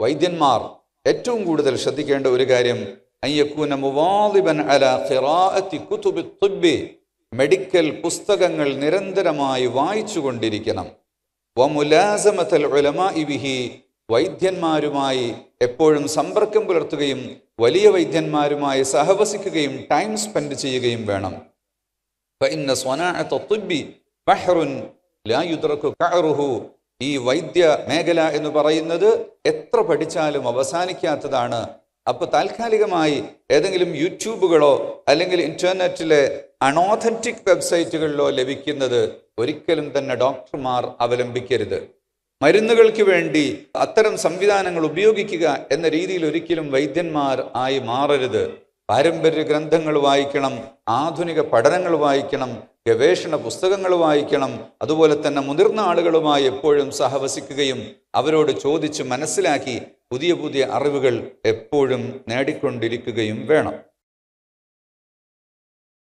വൈദ്യന്മാർ ഏറ്റവും കൂടുതൽ ശ്രദ്ധിക്കേണ്ട ഒരു കാര്യം അയ്യക്കൂന മുവാദിബൻ അല ഖിറാഅത്തി കുതുബി തുബ്ബി മെഡിക്കൽ പുസ്തകങ്ങൾ നിരന്തരമായി വായിച്ചു കൊണ്ടിരിക്കണം വമുലാസമത്തൽ ഉലമ ഇബിഹി വൈദ്യന്മാരുമായി എപ്പോഴും സമ്പർക്കം പുലർത്തുകയും വലിയ വൈദ്യന്മാരുമായി സഹവസിക്കുകയും ടൈം സ്പെൻഡ് ചെയ്യുകയും വേണം. ഫഇന്ന സ്വനാഅത്ത തുബ്ബി ബഹ്റുൻ ലാ യുദ്റകു കഅറുഹു ഈ വൈദ്യ മേഖല എന്ന് പറയുന്നത് എത്ര പഠിച്ചാലും അവസാനിക്കാത്തതാണ്. അപ്പൊ താൽക്കാലികമായി ഏതെങ്കിലും യൂട്യൂബുകളോ അല്ലെങ്കിൽ ഇന്റർനെറ്റിലെ അണോതന്റിക് വെബ്സൈറ്റുകളിലോ ലഭിക്കുന്നത് ഒരിക്കലും തന്നെ ഡോക്ടർമാർ അവലംബിക്കരുത്. മരുന്നുകൾക്ക് വേണ്ടി അത്തരം സംവിധാനങ്ങൾ ഉപയോഗിക്കുക എന്ന രീതിയിൽ ഒരിക്കലും വൈദ്യന്മാർ ആയി മാറരുത്. പാരമ്പര്യ ഗ്രന്ഥങ്ങൾ വായിക്കണം ആധുനിക പഠനങ്ങൾ വായിക്കണം ഗവേഷണ പുസ്തകങ്ങൾ വായിക്കണം അതുപോലെ തന്നെ മുതിർന്ന ആളുകളുമായി എപ്പോഴും സഹവസിക്കുകയും അവരോട് ചോദിച്ച് മനസ്സിലാക്കി പുതിയ പുതിയ അറിവുകൾ എപ്പോഴും നേടിക്കൊണ്ടിരിക്കുകയും വേണം.